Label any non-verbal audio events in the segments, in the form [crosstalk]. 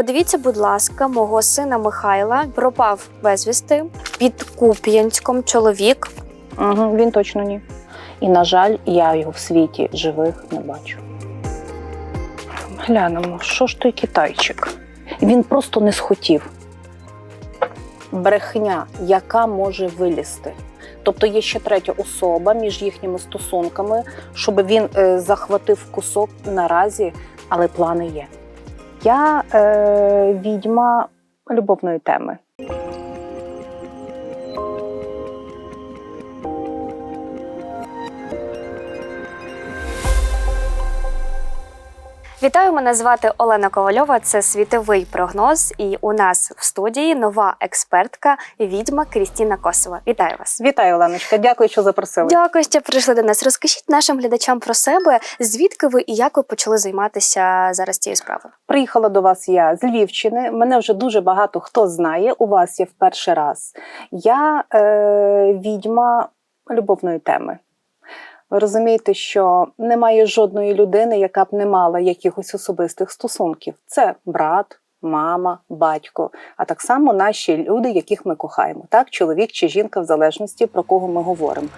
Подивіться, будь ласка, мого сина Михайла пропав безвісти під Куп'янськом чоловік. Угу, він точно ні. І, на жаль, я його в світі живих не бачу. Глянемо, що ж той китайчик? Він просто не схотів. Брехня, яка може вилізти. Тобто є ще третя особа між їхніми стосунками, щоб він е, захватив кусок наразі, але плани є. Я е, відьма любовної теми. Вітаю, мене звати Олена Ковальова. Це світовий прогноз. І у нас в студії нова експертка, відьма Крістіна Косова. Вітаю вас. Вітаю, Оленочка. Дякую, що запросили. Дякую, що прийшли до нас. Розкажіть нашим глядачам про себе, звідки ви і як ви почали займатися зараз цією справою. Приїхала до вас я з Львівщини. Мене вже дуже багато хто знає. У вас є в перший раз. Я е, відьма любовної теми. Ви розумієте, що немає жодної людини, яка б не мала якихось особистих стосунків. Це брат, мама, батько, а так само наші люди, яких ми кохаємо, так, чоловік чи жінка, в залежності про кого ми говоримо.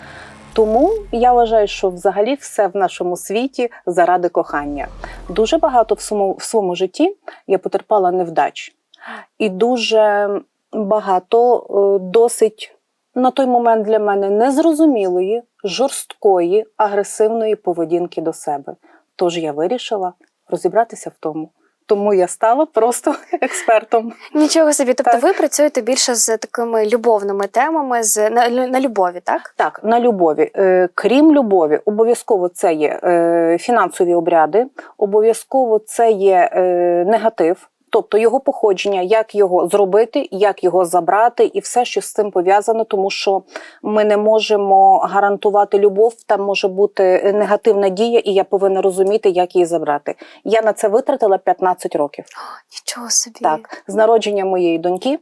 Тому я вважаю, що взагалі все в нашому світі заради кохання. Дуже багато в своєму, в своєму житті я потерпала невдач, і дуже багато е, досить на той момент для мене незрозумілої, жорсткої, агресивної поведінки до себе. Тож я вирішила розібратися в тому. Тому я стала просто [laughs] експертом. Нічого собі. Тобто, Так. ви працюєте більше з такими любовними темами, з на, на любові, так? Так, на любові. Е, крім любові, обов'язково це є е, фінансові обряди, обов'язково це є е, негатив. Тобто його походження, як його зробити, як його забрати, і все, що з цим пов'язано, тому що ми не можемо гарантувати любов. Там може бути негативна дія, і я повинна розуміти, як її забрати. Я на це витратила 15 років. Нічого собі. Так, з народження моєї доньки,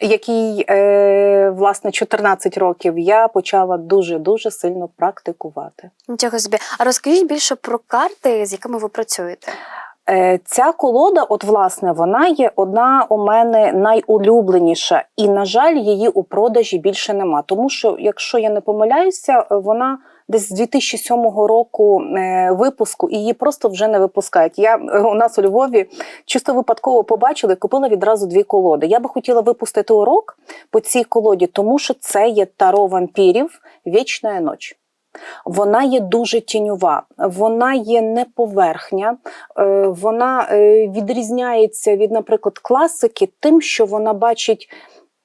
якій е, власне 14 років, я почала дуже дуже сильно практикувати. Нічого собі. А розкажіть більше про карти, з якими ви працюєте. Е, Ця колода, от власне, вона є одна у мене найулюбленіша, і, на жаль, її у продажі більше нема. Тому що, якщо я не помиляюся, е, вона десь з 2007 року е, випуску і її просто вже не випускають. Я у нас у Львові чисто випадково побачила і купила відразу дві колоди. Я би хотіла випустити урок по цій колоді, тому що це є таро вампірів Вічна ніч. Вона є дуже тіньова, вона є не поверхня, е, вона е, відрізняється від, наприклад, класики тим, що вона бачить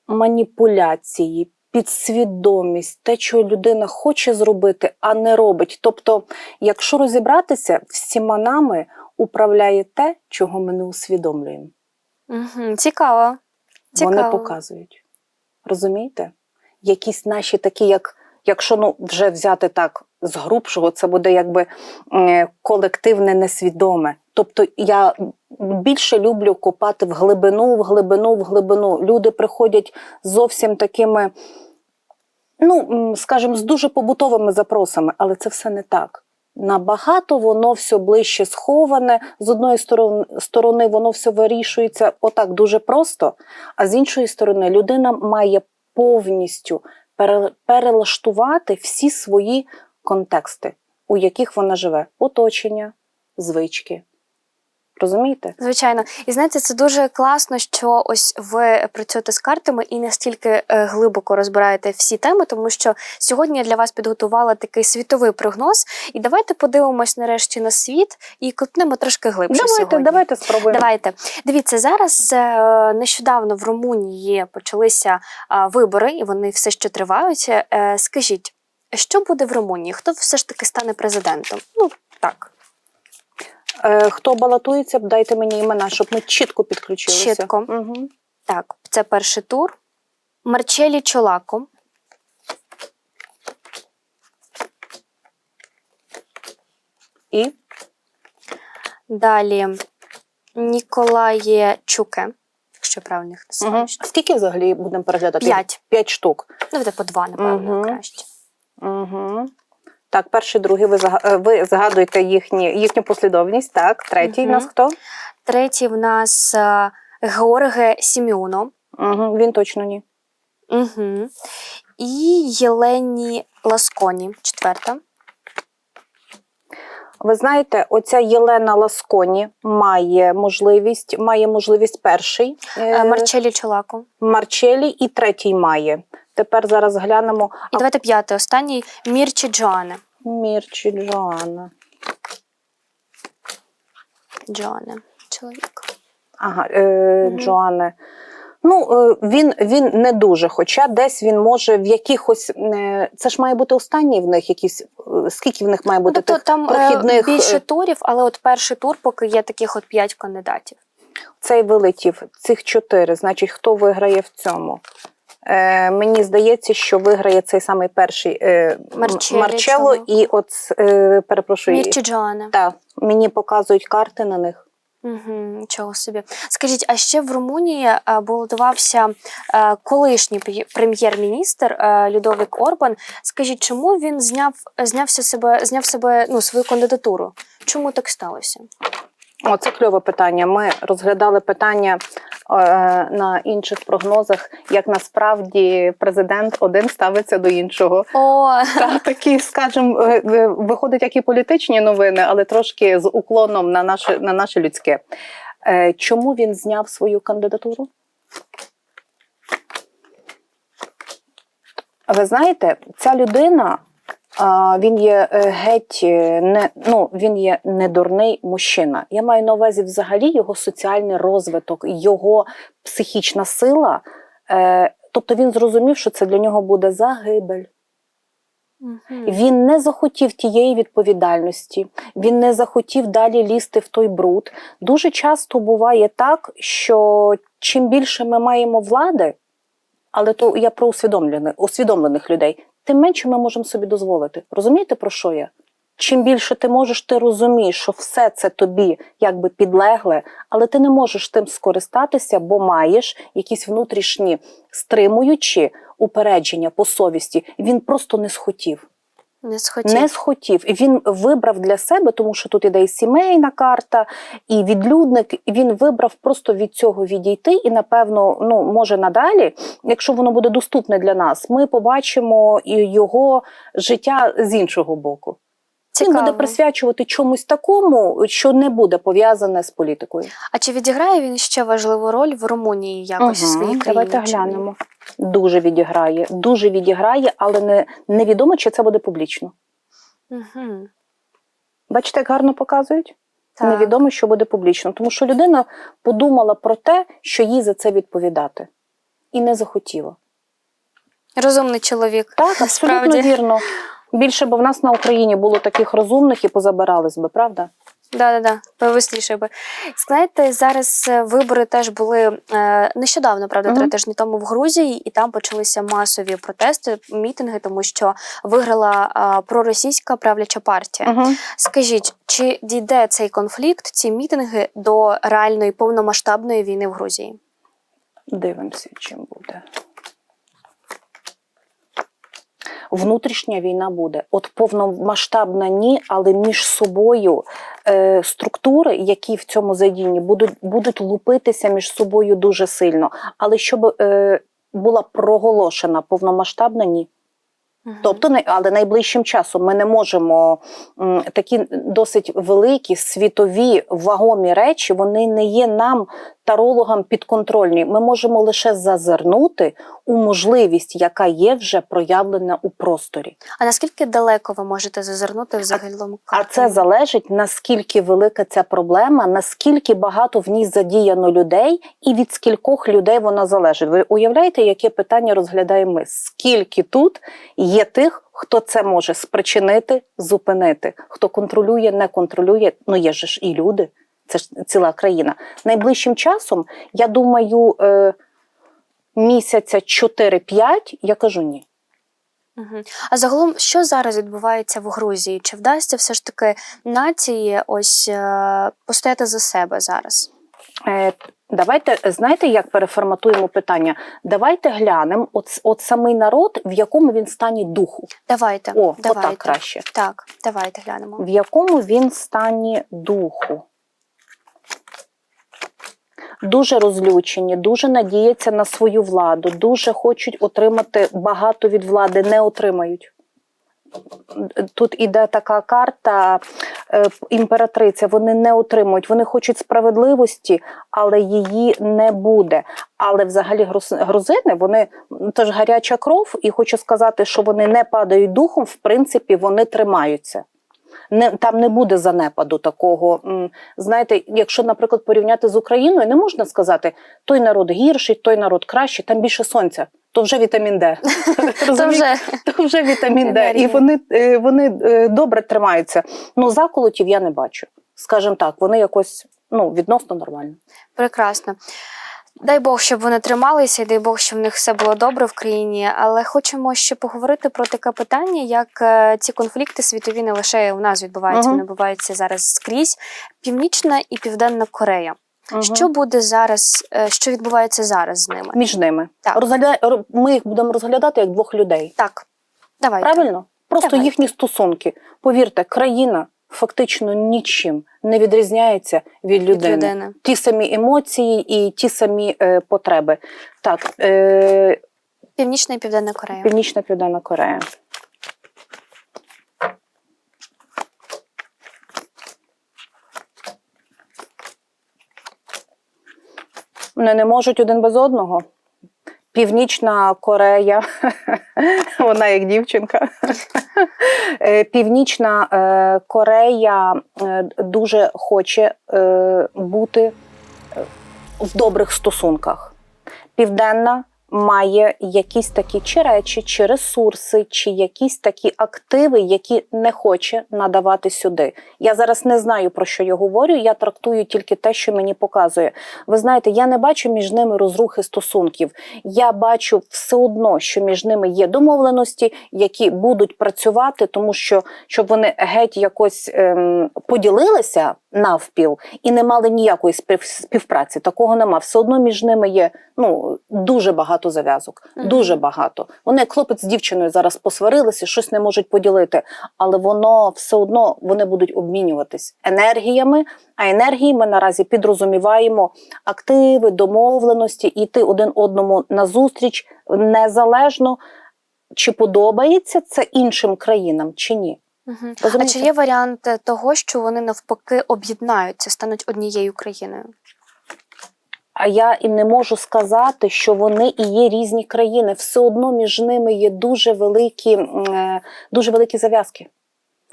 маніпуляції, підсвідомість, те, що людина хоче зробити, а не робить. Тобто, якщо розібратися, всіма нами управляє те, чого ми не усвідомлюємо. Угу. Цікаво. Цікаво. Вони показують. Розумієте? Якісь наші такі, як якщо ну, вже взяти так з грубшого, це буде якби е, колективне несвідоме. Тобто я більше люблю копати в глибину, в глибину, в глибину. Люди приходять зовсім такими, ну, скажімо, з дуже побутовими запросами, але це все не так. Набагато воно все ближче сховане. З одної сторони, воно все вирішується отак дуже просто, а з іншої сторони, людина має повністю перелаштувати всі свої контексти, у яких вона живе: оточення, звички. Розумієте? Звичайно, і знаєте, це дуже класно, що ось ви працюєте з картами і настільки е, глибоко розбираєте всі теми, тому що сьогодні я для вас підготувала такий світовий прогноз. І давайте подивимось нарешті на світ і копнемо трошки глибше Давайте, сьогодні. давайте спробуємо. Давайте дивіться зараз. е, Нещодавно в Румунії почалися вибори, і вони все ще тривають. Е, Скажіть, що буде в Румунії? Хто все ж таки стане президентом? Ну так, хто балотується, дайте мені імена, щоб ми чітко підключилися. Чітко. Угу. так, це перший тур. Марчелі Чолако. І Далі Ніколає Чуке, якщо правильно їх угу. скільки взагалі будемо переглядати? П'ять. П'ять штук. Давайте по два, напевно, Мгм. краще. Угу. Так, перший, другий, ви, е, ви згадуєте їхні, їхню послідовність. Так, третій Мгм. у нас хто? Третій в нас е, Георге Сіміоно. Угу, він точно ні. Угу. І Єлені Ласконі. Четверта. Ви знаєте, оця Єлена Ласконі має можливість, має можливість перший е, Марчелі Чолако. Марчелі і третій має. Тепер зараз глянемо І давайте п'ятий, останній Мірчі Джоане. Мірчі Джоанна. Джоане. Чоловік. Ага, е, Мгм. Джоанне. Ну, е, він, він не дуже, хоча десь він може в якихось. е, Це ж має бути останній в них якісь. е, Скільки в них має бути тобто тих там прохідних. більше турів, але от перший тур, поки є таких от п'ять кандидатів. Цей вилетів, цих чотири. Значить, хто виграє в цьому? Е, мені здається, що виграє цей самий перший е, Марчелло чому? і от е, перепрошую. Мірчі Джоане. Так, мені показують карти на них. Угу, нічого собі. Скажіть, а ще в Румунії е, балотувався е, колишній прем'єр-міністр е, Людовик Орбан. Скажіть, чому він зняв знявся себе, зняв себе ну свою кандидатуру? Чому так сталося? О, це кльове питання. Ми розглядали питання е, на інших прогнозах, як насправді президент один ставиться до іншого. О, Та такі, скажімо, е, е, виходить як і політичні новини, але трошки з уклоном на наше на наше людське. Е, Чому він зняв свою кандидатуру? Ви знаєте, ця людина. Він є е, геть е, не ну він є не дурний мужчина. Я маю на увазі взагалі його соціальний розвиток, його психічна сила. Е, тобто він зрозумів, що це для нього буде загибель. Мгм. Він не захотів тієї відповідальності, він не захотів далі лізти в той бруд. Дуже часто буває так, що чим більше ми маємо влади, але то я про усвідомлених, усвідомлених людей, тим менше ми можемо собі дозволити. Розумієте, про що я? Чим більше ти можеш, ти розумієш, що все це тобі якби підлегле, але ти не можеш тим скористатися, бо маєш якісь внутрішні стримуючі упередження по совісті. Він просто не схотів. Не схотів. Не схотів. Він вибрав для себе, тому що тут іде і сімейна карта, і відлюдник. Він вибрав просто від цього відійти. І, напевно, ну може надалі, якщо воно буде доступне для нас, ми побачимо його життя з іншого боку. Він Цікаво. буде присвячувати чомусь такому, що не буде пов'язане з політикою. А чи відіграє він ще важливу роль в Румунії якось в своїй країні? Давайте глянемо. Дуже відіграє, дуже відіграє, але не, невідомо, чи це буде публічно. Угу. Бачите, як гарно показують? Так. Невідомо, що буде публічно, тому що людина подумала про те, що їй за це відповідати, і не захотіла. Розумний чоловік. Так, абсолютно Справді. вірно. Більше б в нас на Україні було таких розумних і позабирались би, правда? Да, да, да, повисніше би. Знаєте, зараз е, вибори теж були е, нещодавно, правда, три Мгм. тижні тому в Грузії, і там почалися масові протести, мітинги, тому що виграла е, проросійська правляча партія. Угу. Скажіть, чи дійде цей конфлікт, ці мітинги до реальної повномасштабної війни в Грузії? Дивимося, чим буде. Внутрішня війна буде. От повномасштабна ні, але між собою е, структури, які в цьому задіяні, будуть, будуть лупитися між собою дуже сильно. Але щоб е, була проголошена повномасштабна, ні. Мгм. Тобто, але найближчим часом ми не можемо такі досить великі світові вагомі речі, вони не є нам, тарологам, підконтрольні. Ми можемо лише зазирнути у можливість, яка є вже проявлена у просторі. А наскільки далеко ви можете зазирнути в загалом А це залежить наскільки велика ця проблема, наскільки багато в ній задіяно людей, і від скількох людей вона залежить. Ви уявляєте, яке питання розглядаємо ми? Скільки тут є тих, хто це може спричинити, зупинити, хто контролює, не контролює. Ну є ж і люди, це ж ціла країна. Найближчим часом, я думаю, е, місяця 4-5, я кажу ні. А загалом, що зараз відбувається в Грузії? Чи вдасться все ж таки нації ось е, постояти за себе зараз? Давайте знаєте, як переформатуємо питання? Давайте глянемо от, от самий народ, в якому він стані духу. Давайте. О, давайте. отак краще. Так, давайте глянемо. В якому він стані духу. дуже розлючені, дуже надіються на свою владу, дуже хочуть отримати багато від влади, не отримають. Тут іде така карта е, імператриця. Вони не отримують. Вони хочуть справедливості, але її не буде. Але взагалі грузини, вони теж гаряча кров, і хочу сказати, що вони не падають духом. В принципі, вони тримаються. Не, там не буде занепаду такого. Знаєте, якщо, наприклад, порівняти з Україною, не можна сказати, той народ гірший, той народ кращий, там більше сонця, то вже вітамін Д. [laughs] То вже То вже вітамін Д. І вони, е, вони е, добре тримаються. Ну, заколотів я не бачу. Скажімо так, вони якось ну, відносно нормально. прекрасно. Дай Бог, щоб вони трималися, і дай Бог, щоб в них все було добре в країні. Але хочемо ще поговорити про таке питання, як е, ці конфлікти світові не лише у нас відбуваються, вони відбуваються зараз скрізь. Північна і Південна Корея. Мгм. Що буде зараз? е, Що відбувається зараз з ними? Між ними. Так. Розгля... Ми їх будемо розглядати як двох людей. Так, давайте. Правильно? Просто Давайте. їхні стосунки. Повірте, країна фактично нічим не відрізняється від Від людини. людини. Ті самі емоції і ті самі е, потреби. Так, е, Північна і Південна Корея. Північна Південна Корея. Вони не можуть один без одного. Північна Корея, [laughs] вона як дівчинка. Е, Північна е, Корея е, дуже хоче бути в добрих стосунках. Південна має якісь такі чи речі, чи ресурси, чи якісь такі активи, які не хоче надавати сюди. Я зараз не знаю про що я говорю. Я трактую тільки те, що мені показує. Ви знаєте, я не бачу між ними розрухи стосунків. Я бачу все одно, що між ними є домовленості, які будуть працювати, тому що щоб вони геть якось ем, поділилися навпіл і не мали ніякої спів- співпраці. Такого нема. Все одно між ними є ну дуже багато зав'язок. Мгм. Дуже багато. Вони як хлопець з дівчиною зараз посварилися, щось не можуть поділити, але воно все одно вони будуть обмінюватись енергіями. А енергії ми наразі підрозуміваємо активи, домовленості, іти один одному назустріч незалежно. Чи подобається це іншим країнам чи ні? Мгм. А чи є варіант е, того, що вони навпаки об'єднаються, стануть однією країною? А я і не можу сказати, що вони і є різні країни. Все одно між ними є дуже великі, е, дуже великі зав'язки.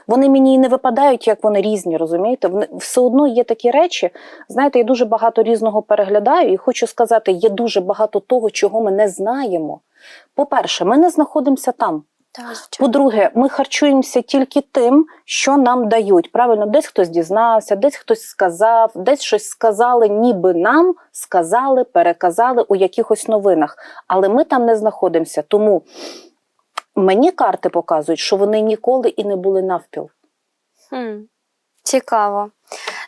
Вони мені і не випадають, як вони різні, розумієте? Вони все одно є такі речі. Знаєте, я дуже багато різного переглядаю, і хочу сказати, є дуже багато того, чого ми не знаємо. По-перше, ми не знаходимося там. Так. По-друге, ми харчуємося тільки тим, що нам дають. Правильно, десь хтось дізнався, десь хтось сказав, десь щось сказали, ніби нам сказали, переказали у якихось новинах. Але ми там не знаходимося. Тому мені карти показують, що вони ніколи і не були навпіл. Хм. Цікаво.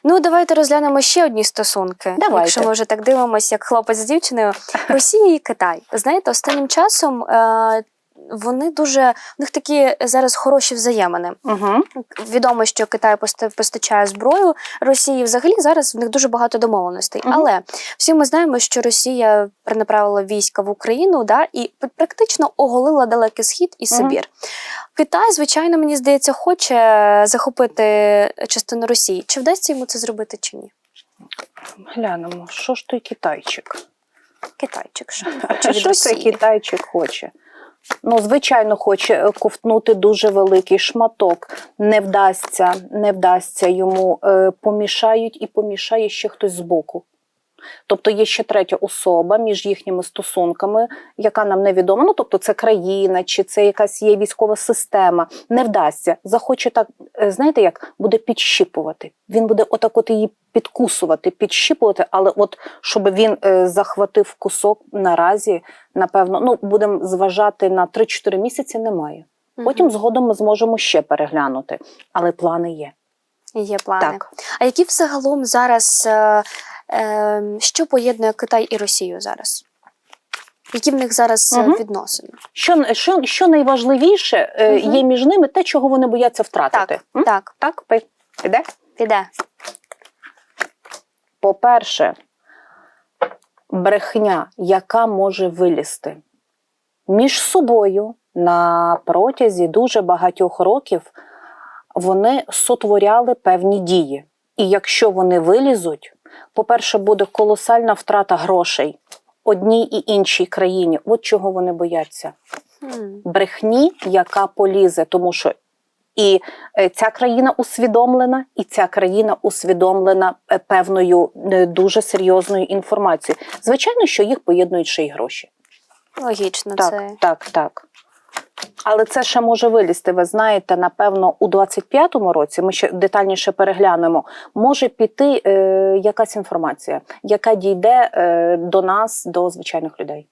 Ну, давайте розглянемо ще одні стосунки. Давайте. Якщо ми вже так дивимося, як хлопець з дівчиною, Росія і Китай. Знаєте, останнім часом е, вони дуже в них такі зараз хороші взаємини. Угу. Відомо, що Китай постачає зброю Росії. Взагалі зараз в них дуже багато домовленостей. Мгм. Але всі ми знаємо, що Росія перенаправила війська в Україну, да, і практично оголила далекий схід і. Сибір. Китай, звичайно, мені здається, хоче захопити частину Росії. Чи вдасться йому це зробити чи ні? Глянемо, що ж той китайчик? Китайчик, що хоче [laughs] від Що Росії? китайчик хоче? Ну, звичайно, хоче ковтнути дуже великий шматок. Не вдасться, не вдасться йому. Е, Помішають і помішає ще хтось збоку. Тобто є ще третя особа між їхніми стосунками, яка нам невідома. Ну, тобто, це країна, чи це якась є військова система. Не вдасться. Захоче так, е, знаєте, як буде підщіпувати. Він буде отак от її підкусувати, підщіпувати, але от щоб він е, захватив кусок наразі, напевно, ну будемо зважати на 3-4 місяці, немає. Потім Мгм. згодом ми зможемо ще переглянути. Але плани є. є плани. Так. А які взагалом зараз е, е, що поєднує Китай і Росію зараз? Які в них зараз Мгм. відносини? Що, що, що найважливіше е, Мгм. є між ними те, чого вони бояться втратити. Так, М? так, так, пи- піде? По-перше, брехня, яка може вилізти між собою на протязі дуже багатьох років вони сотворяли певні дії. І якщо вони вилізуть, по-перше, буде колосальна втрата грошей одній і іншій країні. От чого вони бояться. Брехні, яка полізе, тому що і е, ця країна усвідомлена, і ця країна усвідомлена е, певною е, дуже серйозною інформацією. Звичайно, що їх поєднують ще й гроші. Логічно, Так, це так, так. Але це ще може вилізти. Ви знаєте, напевно, у 25-му році ми ще детальніше переглянемо. Може піти е, якась інформація, яка дійде е, до нас, до звичайних людей.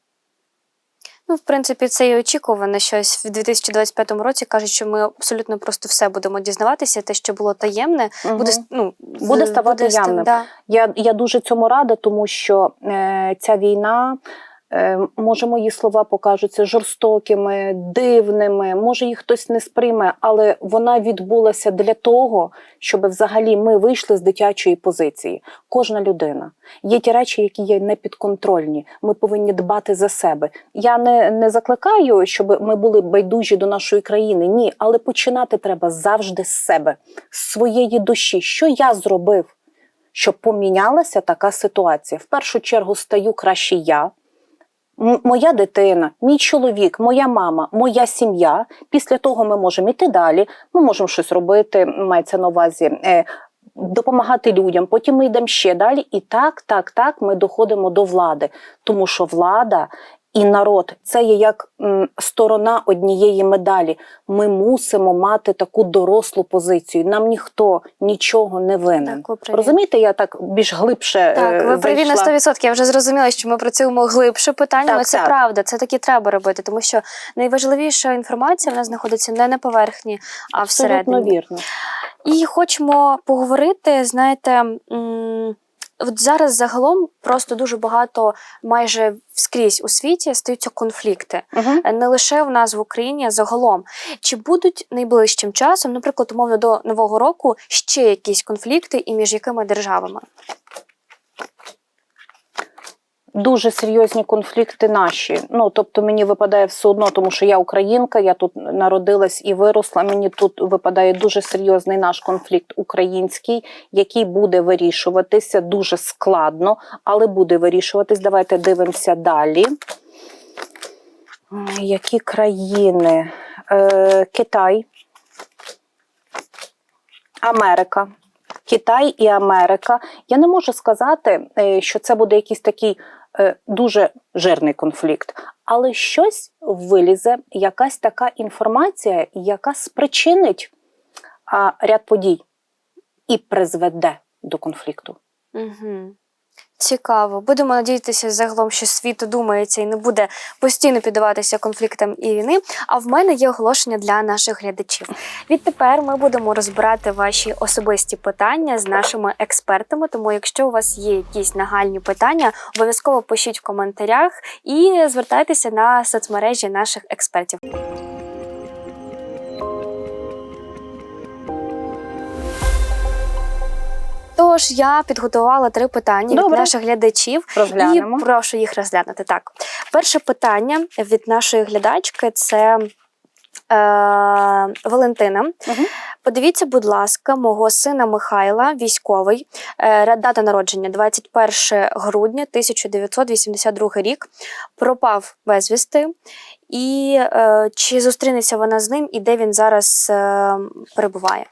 Ну, в принципі, це і очікувано. Щось в 2025 році кажуть, що ми абсолютно просто все будемо дізнаватися. Те, що було таємне, угу. буде ну Буде ставати буде явним. Да. Я, я дуже цьому рада, тому що е, ця війна. Е, Може, мої слова покажуться жорстокими, дивними, може їх хтось не сприйме, але вона відбулася для того, щоб взагалі ми вийшли з дитячої позиції. Кожна людина. Є ті речі, які є непідконтрольні. Ми повинні дбати за себе. Я не, не закликаю, щоб ми були байдужі до нашої країни. Ні, але починати треба завжди з себе, з своєї душі. Що я зробив? щоб помінялася така ситуація. В першу чергу стаю краще я, моя дитина, мій чоловік, моя мама, моя сім'я. Після того ми можемо йти далі. Ми можемо щось робити, мається на увазі. Е, Допомагати людям, потім ми йдемо ще далі, і так, так, так ми доходимо до влади, тому що влада і народ це є як сторона однієї медалі. Ми мусимо мати таку дорослу позицію. Нам ніхто нічого не винен. Так. Розумієте, я так більш глибше Так, е, ви праві на зайшла. 100%. Я вже зрозуміла, що ми працюємо глибше питаннями. Так, це так. правда, це таки треба робити, тому що найважливіша інформація вона знаходиться не на поверхні, а Абсолютно всередині. вірно. І хочемо поговорити, знаєте. От зараз загалом просто дуже багато, майже скрізь у світі стаються конфлікти. Угу. не лише в нас в Україні, а загалом. Чи будуть найближчим часом, наприклад, умовно до нового року, ще якісь конфлікти і між якими державами? Дуже серйозні конфлікти наші. Ну тобто мені випадає все одно, тому що я українка, я тут народилась і виросла. Мені тут випадає дуже серйозний наш конфлікт український, який буде вирішуватися дуже складно, але буде вирішуватись. Давайте дивимося далі. Які країни? Е, Китай, Америка. Китай і Америка. Я не можу сказати, е, що це буде якийсь такий дуже жирний конфлікт, але щось вилізе, якась така інформація, яка спричинить ряд подій і призведе до конфлікту. Угу. Цікаво. Будемо надіятися загалом, що світ думається і не буде постійно піддаватися конфліктам і війни. А в мене є оголошення для наших глядачів. Відтепер ми будемо розбирати ваші особисті питання з нашими експертами. Тому, якщо у вас є якісь нагальні питання, обов'язково пишіть в коментарях і звертайтеся на соцмережі наших експертів. Тож я підготувала три питання від наших глядачів. Розглянемо. І прошу їх розглянути. Так, перше питання від нашої глядачки це е, Валентина. Мгм. Подивіться, будь ласка, мого сина Михайла, військовий, е, дата народження 21 грудня 1982 рік. Пропав безвісти. І е, чи зустрінеться вона з ним, і де він зараз е, перебуває?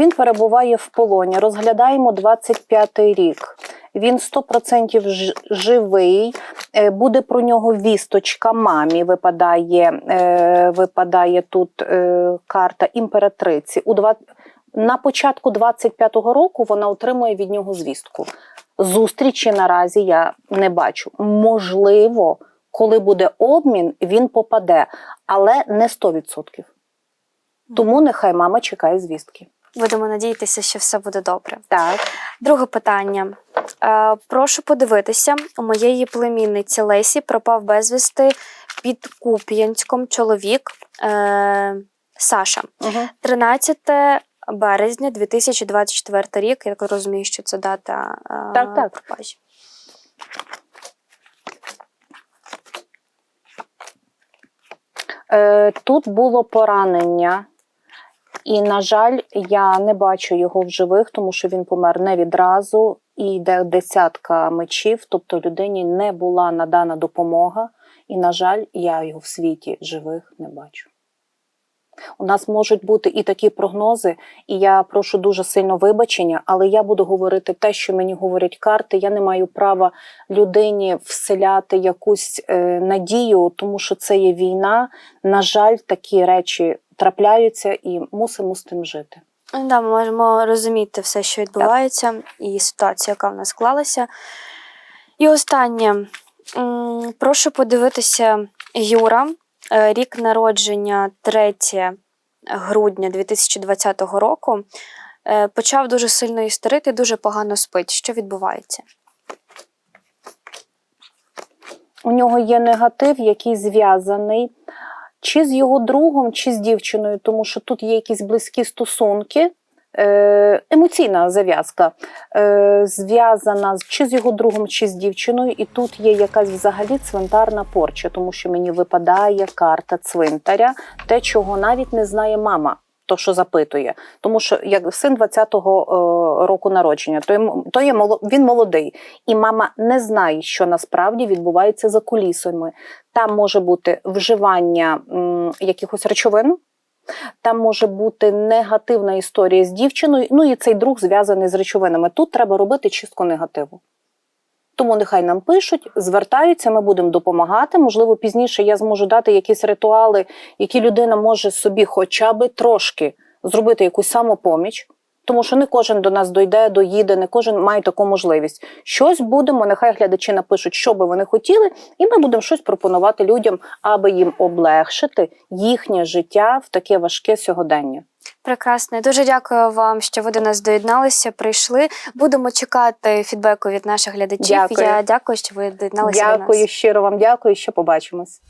Він перебуває в полоні. Розглядаємо 25-й рік. Він 100% живий. Е, Буде про нього вісточка мамі. Випадає, е, випадає тут е, карта імператриці. У два... На початку 25-го року вона отримує від нього звістку. Зустрічі наразі я не бачу. Можливо, коли буде обмін, він попаде, але не 100%. Тому нехай мама чекає звістки. Будемо надіятися, що все буде добре. Так. Друге питання. Е, прошу подивитися, у моєї племінниці Лесі пропав безвісти під Куп'янськом чоловік е, Саша. Угу. 13 березня 2024 рік. Я розумію, що це дата е, так, так. пропажі. Е, тут було поранення і, на жаль, я не бачу його в живих, тому що він помер не відразу. І йде десятка мечів, тобто людині не була надана допомога. І, на жаль, я його в світі живих не бачу. У нас можуть бути і такі прогнози, і я прошу дуже сильно вибачення, але я буду говорити те, що мені говорять карти. Я не маю права людині вселяти якусь е, надію, тому що це є війна. На жаль, такі речі трапляються і мусимо з тим жити. Да, ми можемо розуміти все, що відбувається, і ситуацію, яка в нас склалася. І останнє. Прошу подивитися Юра, Е, рік народження 3 грудня 2020 року. Е, Почав дуже сильно істерити, дуже погано спить. Що відбувається? У нього є негатив, який зв'язаний чи з його другом, чи з дівчиною, тому що тут є якісь близькі стосунки. Е, емоційна зав'язка е, зв'язана чи з його другом, чи з дівчиною, і тут є якась взагалі цвинтарна порча, тому що мені випадає карта цвинтаря, те, чого навіть не знає мама. То, що запитує, тому що як син 20-го е, року народження, то, йому- то є він молодий, і мама не знає, що насправді відбувається за кулісами. Там може бути вживання м, якихось речовин, там може бути негативна історія з дівчиною. Ну і цей друг зв'язаний з речовинами. Тут треба робити чистку негативу. Тому нехай нам пишуть, звертаються, ми будемо допомагати. Можливо, пізніше я зможу дати якісь ритуали, які людина може собі хоча би трошки зробити якусь самопоміч. Тому що не кожен до нас дойде, доїде, не кожен має таку можливість. Щось будемо, нехай глядачі напишуть, що би вони хотіли, і ми будемо щось пропонувати людям, аби їм облегшити їхнє життя в таке важке сьогодення. Прекрасно. Дуже дякую вам, що ви до нас доєдналися, прийшли. Будемо чекати фідбеку від наших глядачів. Дякую. Я дякую, що ви доєдналися до нас. Дякую щиро вам, дякую, що побачимось.